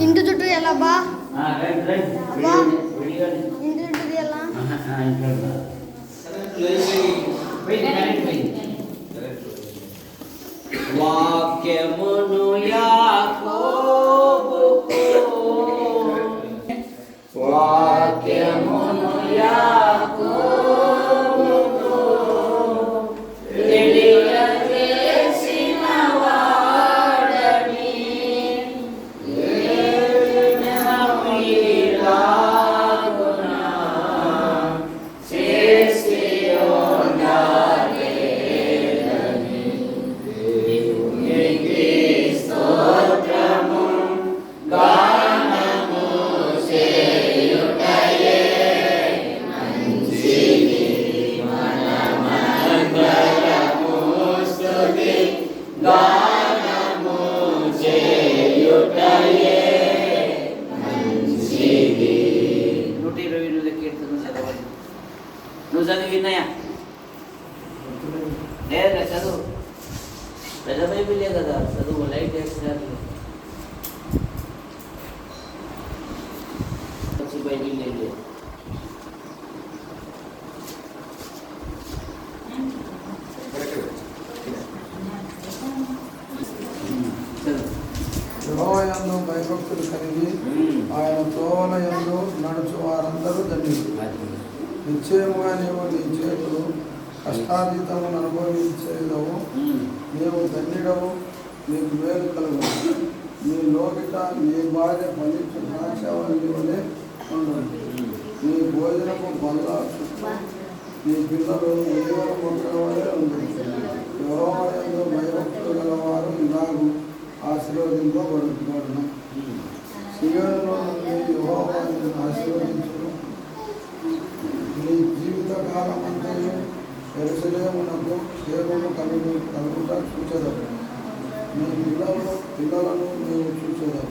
ఇంటి చుట్టూ ఎలా బా అబ్బా ఇంటి చుట్టూ ఎలా వాక్యమును యాకోబుకు చదివి విన్నాయా? లేదా చదువు. పెద్ద బైబిలే కదా చదువు లైట్ వచ్చి బైబిల్ లేదు భయభక్తులు కలిగి ఆయన తోవల యందు నడుచు వారందరూ ధన్యులు. నిశ్చయముగా నీవు నీ చేతులు కష్టాతీతమును అనుభవించేదవు. నీవు ధన్యుడవు నీకు మేలు కలుగు. నీ లోకిట నీ భార్య ఫలించు ద్రాక్షవల్లి వలె ఉండండి నీ భోజనము బల్ల నీ పిల్లలు ఉద్యోగ మొక్కల వలె ఉంది యెహోవాయందు భయభక్తులు గలవారు ఇలాగూ ఆశీర్వదింపబడుతున్నాడు శివలో నుండి యెహోవాను ఆశీర్వదించు నీ జీవిత కాలం అంతయు ఎరుసలేమునకు క్షేమము కలుగు కలుగుట చూచేదవు నీ పిల్లలు పిల్లలను నీవు చూచేదవు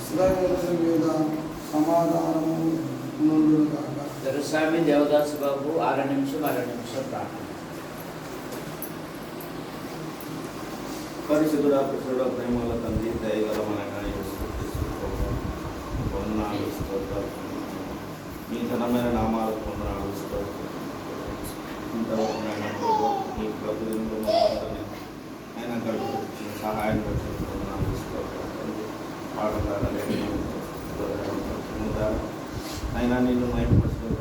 ఇస్రాయేలు మీద సమాధానము నుండు కాక దొరస్వామి దేవదాస్ బాబు అర నిమిషం అర నిమిషం ప్రార్థన. పరిశుద్ధుడ పురుషుడ ప్రేమల తండ్రి దయగల మన వందనాలు స్తోత్రాలు. మీ ఘనమైన నామాలకు వందనాలు ఆయన గడుపు సహాయం బట్టి వందనాలు స్తోత్రాలు అయినా నిన్ను మయపరచుకుని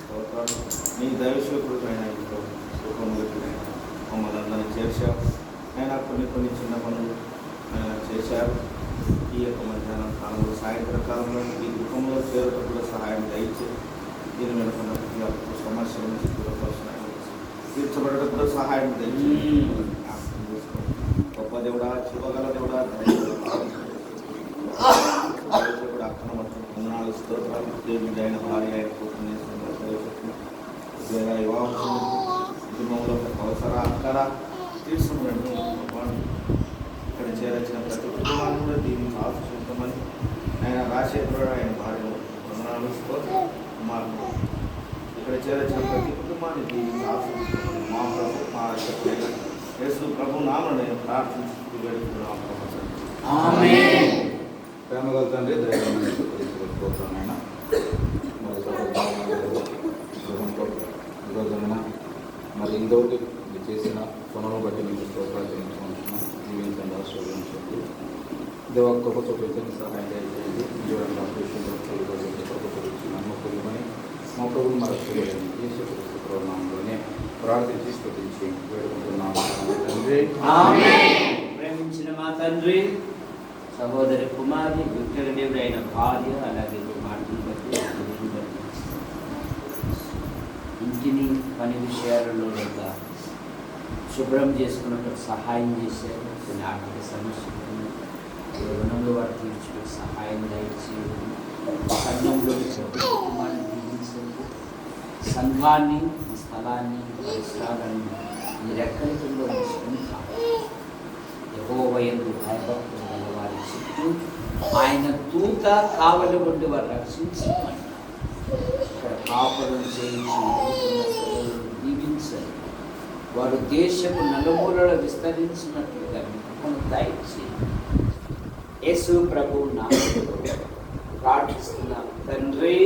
స్తోత్రాలు నీ దైవశోకుడు ఇంట్లో సుఖంలో మమ్మల్ని అందరినీ చేర్చావు. ఆయన కొన్ని కొన్ని చిన్న పనులు ఆయన చేశారు. ఈ యొక్క మధ్యాహ్నం కాలంలో సాయంత్రం కాలంలో ఈ దుఃఖంలో చేరటం కూడా సహాయం దయచి దీని ఉన్న ప్రతి ఒక్క సమస్య నుంచి దూరపరచిన తీర్చబడటం కూడా సహాయం దయచి. జ్ఞాపకం చేసుకోండి. గొప్ప దేవుడా చివగల దేవుడా కూడా అక్కడ వందనాలు స్తోత్రాలు దేవుడి అయిన భార్య కూతుర్ని ఉద్యోగ వివాహం కుటుంబంలో అవసర అక్కడ తీసుకున్నాడు ఇక్కడ చేరొచ్చిన ప్రతి కుటుంబాన్ని కూడా దీన్ని ఆశించమని ఆయన రాజశేఖరుడు ఆయన భార్య వందనాలు కుమారుడు ఇక్కడ చేరొచ్చిన ప్రతి కుటుంబాన్ని దీన్ని ఆశించమని మా ప్రభు మా యేసు ప్రభు నామను నేను ప్రార్థించి ప్రేమగల తండ్రి మరి ఇంతవరకు మీరు చేసిన పనులను బట్టి మీకు స్తోత్రాలు చెల్లించుకుంటున్నాం జీవించండి ఆశీర్వదించండి దేవా గొప్ప చూపించండి సహాయం చేయండి జీవన నమ్మకమని మా ప్రభుని మరచిపోయాను యేసు క్రీస్తు ప్రార్థించి స్తుతించి వేడుకుంటున్నాము తండ్రి ప్రేమించిన మా తండ్రి సహోదరి కుమారి విగ్రహదేవుడు భార్య అలాగే ఈ బట్టి ఇంటిని పని విషయాలలో శుభ్రం చేసుకున్నట్టు సహాయం చేశారు. కొన్ని ఆర్థిక సమస్యలు ఉన్నాయి. రుణంలో వారు తీర్చుకుని సహాయం దయచేయండి సంఘంలో కుటుంబాన్ని దీవించండి సంఘాన్ని ఈ స్థలాన్ని పరిసరాలను మీ రెక్కల కింద ఉంచుకుని యహోవయందు భయభక్తులు గల వారి చుట్టూ ఆయన తూత కావలి ఉండి వారు రక్షించమని ఇక్కడ కాపురం చేయించి దీవించండి వారు దేశపు నలుమూలలో విస్తరించినట్లుగా మీకు దయచేయండి యేసు ప్రభు నామములో ప్రార్థిస్తున్నాం తండ్రి